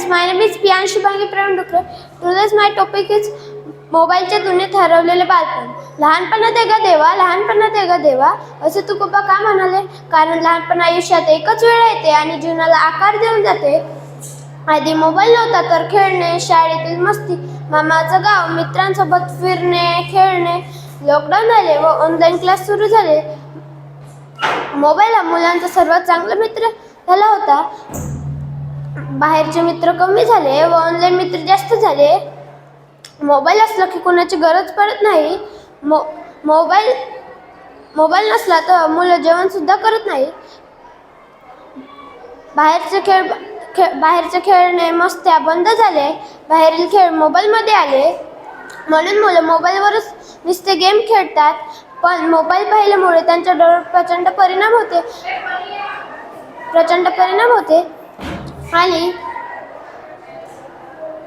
Friends my name is is Piyanshu Praveen Dukare today's my topic is मोबाईलच्या दुनियेत हरवलेले बालपण. लहानपणात आहे का देवा लहानपणात आहे का देवा. असे तू खूप का म्हणाले? कारण लहानपण आयुष्यात एकच वेळ येते आणि जीवनाला आकार देऊन जाते. आधी मोबाईल नव्हता तर खेळणे शाळेतील मस्ती मामाचं गाव मित्रांसोबत फिरणे खेळणे लॉकडाऊन आले व ऑनलाईन क्लास सुरू झाले. मोबाईल हा मुलांचा सर्वात चांगला मित्र झाला होता. बाहेरचे मित्र कमी झाले व ऑनलाईन मित्र जास्त झाले. मोबाईल असला की कोणाची गरज पडत नाही. मो मोबाईल मोबाईल नसला तर मुलं जेवणसुद्धा करत नाही. बाहेरचे खेळ खे बाहेरचे खेळणे मस्त्या बंद झाले. बाहेरील खेळ मोबाईलमध्ये आले. म्हणून मुलं मोबाईलवरच नुसते गेम खेळतात. पण मोबाईल पाहिल्यामुळे त्यांच्या डोळ्यावर प्रचंड परिणाम होते. प्रचंड परिणाम होते. आणि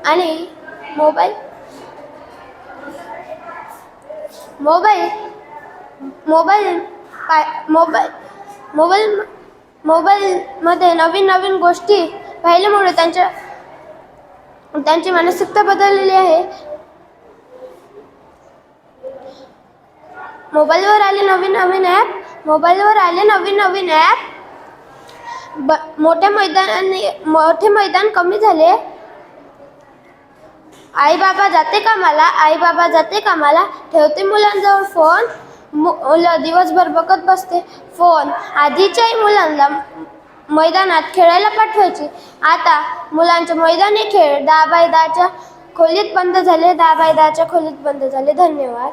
आणि मोबाईल मोबाईल मोबाईल काय मोबाईल मोबाईल मोबाईलमध्ये नवीन नवीन गोष्टी पाहिल्यामुळे त्यांच्या त्यांची मानसिकता बदललेली आहे. मोबाईलवर आले नवीन नवीन ॲप मोबाईलवर आले नवीन नवीन ॲप ब मोठ्या मैदानाने मोठे मैदान कमी झाले. आई बाबा जाते कामाला आई बाबा जाते कामाला. ठेवते मुलांजवळ फोन मुलं दिवसभर बघत बसते. फोन आधीच्याही मुलांना मैदानात खेळायला पाठवायची. आता मुलांचे मैदानी खेळ दहा बाय दहाच्या खोलीत बंद झाले. दहा बाय दहाच्या खोलीत बंद झाले. धन्यवाद.